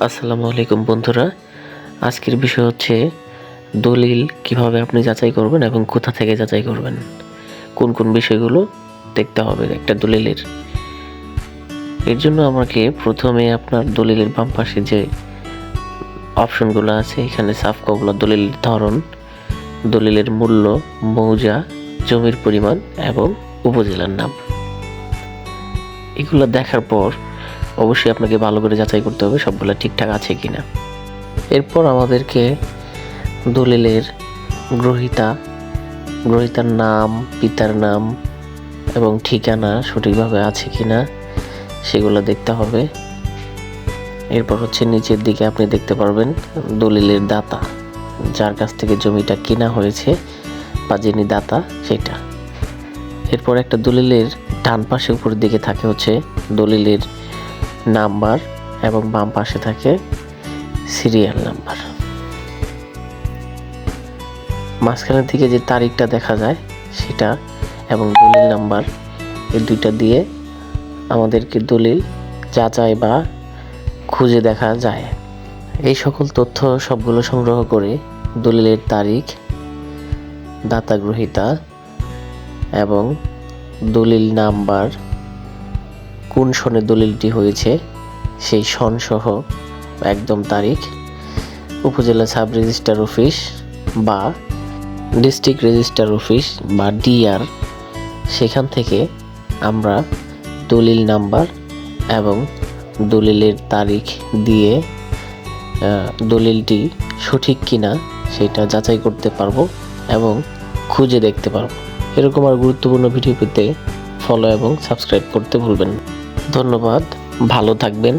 আসসালামু আলাইকুম বন্ধুরা। আজকের বিষয় হচ্ছে দলিল কীভাবে আপনি যাচাই করবেন এবং কোথা থেকে যাচাই করবেন। কোন কোন বিষয়গুলো দেখতে হবে একটা দলিলের। এর জন্য আমাকে প্রথমে আপনার দলিলের বাম পাশে যে অপশনগুলো আছে, এখানে সাফকাগুলো দলিলের ধরন, দলিলের মূল্য, মৌজা, জমির পরিমাণ এবং উপজেলার নাম। এগুলো দেখার পর অবশ্যই আপনাকে ভালো করে যাচাই করতে হবে সবগুলো ঠিকঠাক আছে কি না এরপর আমাদেরকে দলিলের গ্রহিতা, গ্রহিতার নাম, পিতার নাম এবং ঠিকানা সঠিকভাবে আছে কি না সেগুলো দেখতে হবে। এরপর হচ্ছে নিচের দিকে আপনি দেখতে পারবেন দলিলের দাতা, যার কাছ থেকে জমিটা কেনা হয়েছে বা যিনি দাতা সেটা। এরপর একটা দলিলের ডান পাশে উপরের দিকে থাকে হচ্ছে দলিলের নাম্বার এবং বাম পাশে থাকে সিরিয়াল নাম্বার। মাঝখানের দিকে যে তারিখটা দেখা যায়, সেটা এবং দলিল নাম্বার, এই দুইটা দিয়ে আমাদেরকে দলিল যাচাই বা খুঁজে দেখা যায়। এই সকল তথ্য সবগুলো সংগ্রহ করে দলিলের তারিখ দাতা গ্রহীতা এবং দলিল নাম্বার কোন সনে দলিলটি হয়েছে, সেই সন সহ একদম তারিখ, উপজেলা সাব রেজিস্ট্রার অফিস বা ডিস্ট্রিক্ট রেজিস্ট্রার অফিস বা ডিআর, সেখান থেকে আমরা দলিল নাম্বার এবং দলিলের তারিখ দিয়ে দলিলটি সঠিক কিনা সেটা যাচাই করতে পারব এবং খুঁজে দেখতে পারব এরকম আর গুরুত্বপূর্ণ ভিডিও পেতে ফলো এবং সাবস্ক্রাইব করতে ভুলবেন না। ধন্যবাদ ভালো থাকবেন।